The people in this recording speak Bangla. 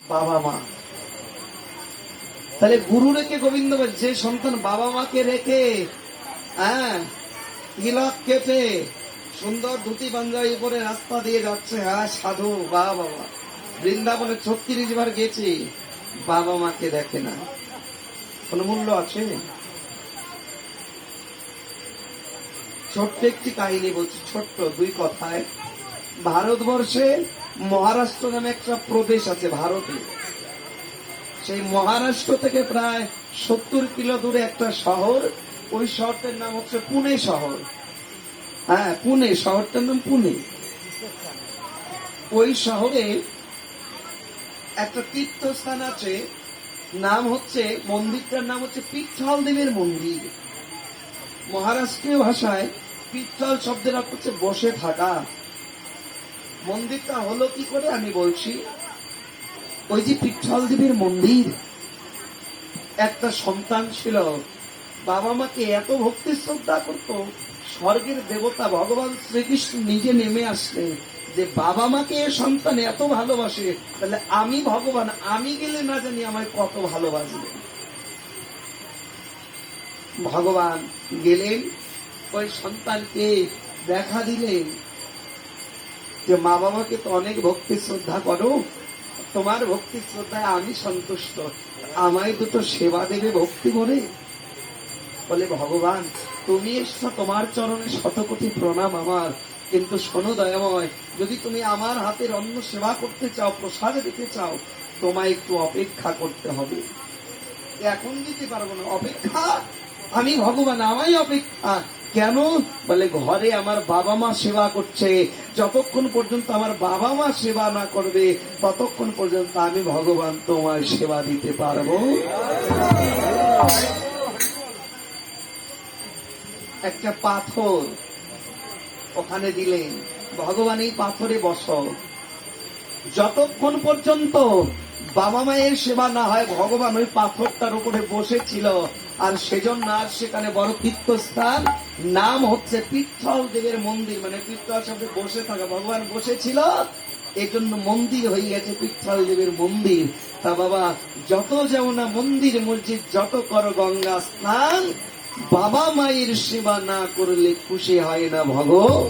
বাবা মা। তাহলে গুরু রেখে গোবিন্দ যে সন্তান বাবা মাকে রেখে হ্যাঁ তিলক কেটে সুন্দর ধুতি পাঞ্জাবি পরে রাস্তা দিয়ে যাচ্ছে হ্যাঁ সাধু বাবা বাবা বৃন্দাবনে ছত্রিশ বার গেছি, বাবা মাকে দেখে না। কোন মূল্য আছে? ছোট্ট একটি কাহিনী বলছি, ছোট্ট দুই কথায়। ভারতবর্ষে মহারাষ্ট্র নামে একটা প্রদেশ আছে ভারতে। সেই মহারাষ্ট্র থেকে প্রায় সত্তর কিলো দূরে একটা শহর। ওই শহরটার নাম হচ্ছে পুনে শহর। হ্যাঁ পুনে, শহরটার নাম পুনে। ওই শহরে একটা তীর্থস্থান আছে, নাম হচ্ছে, মন্দিরটার নাম হচ্ছে পিঠল দেবের মন্দির। মহারাষ্ট্রীয় ভাষায় পিঠল শব্দের অর্থ হচ্ছে বসে থাকা। মন্দিরটা হলো কি করে আমি বলছি? ওই যে পিঠল দেবীর মন্দির। একটা সন্তান ছিল। বাবা মাকে এত ভক্তি শ্রদ্ধা করত, স্বর্গের দেবতা ভগবান শ্রীকৃষ্ণ নিজে নেমে আসলে যে বাবা মাকে এ সন্তান এত ভালোবাসে, তাহলে আমি ভগবান, আমি গেলে না জানি আমায় কত ভালোবাসবে। ভগবান গেলেন, ওই সন্তানকে দেখা দিলেন। যে মা বাবাকে তো অনেক ভক্তি শ্রদ্ধা করো? তোমার ভক্তি শ্রদ্ধায় আমি সন্তুষ্ট। আমায় দুটো সেবা দেবে ভক্তি করে। বলে, ভগবান, তুমি এসছো, তোমার চরণে শতকোটি প্রণাম আমার। কিন্তু শোনো দয়াময়, যদি তুমি আমার হাতের অন্ন সেবা করতে চাও, প্রসাদ দিতে চাও, তোমায় একটু অপেক্ষা করতে হবে। এখন দিতে পারব না। অপেক্ষা? আমি ভগবান, আমায় অপেক্ষা কেন? বলে, ঘরে আমার বাবা মা সেবা করছে। যতক্ষণ পর্যন্ত আমার বাবা মা সেবা না করবে, ততক্ষণ পর্যন্ত আমি ভগবান তোমার সেবা দিতে পারব। একটা পাথর ওখানে দিলেন। ভগবান, এই পাথরে বস। যতক্ষণ পর্যন্ত বাবা মায়ের সেবা না হয়, ভগবান ওই পাথরটার উপরে বসেছিল আর সেজন্য আর সেখানে বড় তীর্থস্থান। নাম হচ্ছে পিঠল দেবের মন্দির। মানে পিঠল শব্দে বসে থাকা। ভগবান বসেছিল এই জন্য মন্দির হয়ে গেছে পিঠল দেবের মন্দির। তা বাবা, যত যাও না মন্দির মসজিদ, যত কর গঙ্গা স্নান, বাবা মায়ের সেবা না করলে খুশি হয় না ভগবান।